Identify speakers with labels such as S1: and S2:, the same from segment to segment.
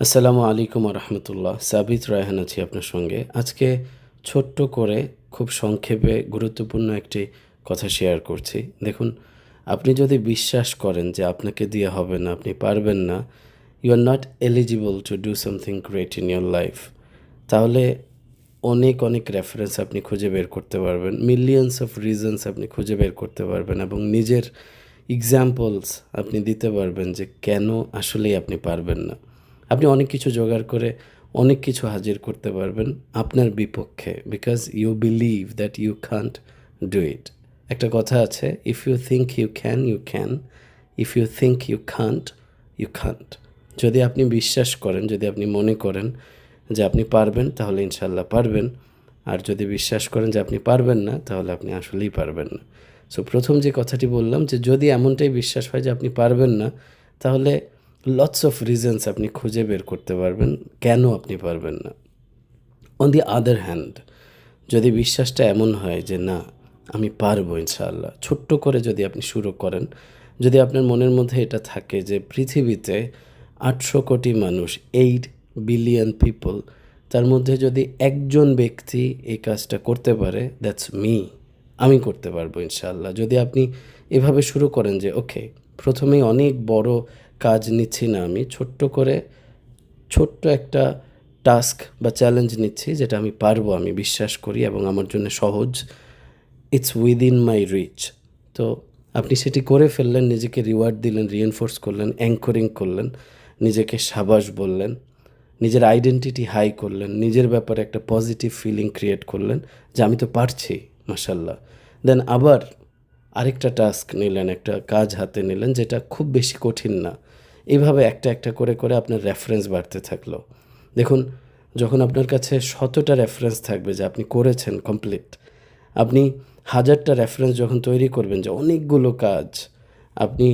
S1: আসসালামু আলাইকুম রহমতুল্লাহ সাবিত রায়হান আছি আপনার সঙ্গে। আজকে ছোট্ট করে খুব সংক্ষেপে গুরুত্বপূর্ণ একটি কথা শেয়ার করছি। দেখুন, আপনি যদি বিশ্বাস করেন যে আপনাকে দিয়ে হবে না, আপনি পারবেন না you are not eligible to do something great in your life তাহলে অনেক অনেক রেফারেন্স আপনি খুঁজে বের করতে পারবেন। মিলিয়নস অফ রিজনস আপনি খুঁজে বের করতে পারবেন এবং নিজের এক্সাম্পলস আপনি দিতে পারবেন যে কেন আসলেই আপনি পারবেন না। আপনি অনেক কিছু জোগাড় করে অনেক কিছু হাজির করতে পারবেন আপনার বিপক্ষে because you believe that you can't do it একটা কথা আছে if you think you can you can if you think you can't you can't যদি আপনি বিশ্বাস করেন, যদি আপনি মনে করেন যে আপনি পারবেন, তাহলে ইনশাল্লাহ পারবেন। আর যদি বিশ্বাস করেন যে আপনি পারবেন না, তাহলে আপনি আসলেই পারবেন না। সো প্রথম যে কথাটি বললাম যে যদি এমনটাই বিশ্বাস হয় যে আপনি পারবেন না, তাহলে লটস অফ রিজনস আপনি খুঁজে বের করতে পারবেন, কেন আপনি পারবেন না। অন দি আদার হ্যান্ড যদি বিশ্বাসটা এমন হয় যে না, আমি পারব ইনশাআল্লাহ, ছোট্ট করে যদি আপনি শুরু করেন, যদি আপনার মনের মধ্যে এটা থাকে যে পৃথিবীতে আটশো কোটি মানুষ এইট বিলিয়ন পিপল তার মধ্যে যদি একজন ব্যক্তি এই কাজটা করতে পারে দ্যাটস মি আমি করতে পারব ইনশাআল্লাহ। যদি আপনি এভাবে শুরু করেন যে ওকে প্রথমেই অনেক বড় কাজ নিচ্ছি না আমি। ছোট্ট করে, ছোট্ট একটা টাস্ক বা চ্যালেঞ্জ নিচ্ছি যেটা আমি পারব, আমি বিশ্বাস করি এবং আমার জন্য সহজ। ইটস উইদিন মাই রিচ তো আপনি সেটি করে ফেললেন, নিজেকে রিওয়ার্ড দিলেন রিএনফোর্স করলেন অ্যাঙ্করিং করলেন, নিজেকে সাবাস বললেন, নিজের আইডেন্টিটি হাই করলেন, নিজের ব্যাপারে একটা পজিটিভ ফিলিং ক্রিয়েট করলেন যে আমি তো পারছি মাসাল্লাহ দেন আবার আরেকটা টাস্ক নিলেন, একটা কাজ হাতে নিলেন যেটা খুব বেশি কঠিন না এইভাবে একটা একটা করে করে আপনার রেফারেন্স বাড়তে থাকল দেখুন, যখন আপনার কাছে শতটা রেফারেন্স থাকবে যে আপনি করেছেন কমপ্লিট আপনি হাজারটা রেফারেন্স যখন তৈরি করবেন যে অনেকগুলো কাজ আপনি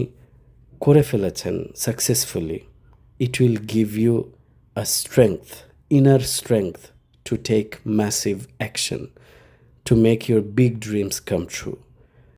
S1: করে ফেলেছেন successfully it will give you a strength inner strength to take massive action to make your big dreams come true.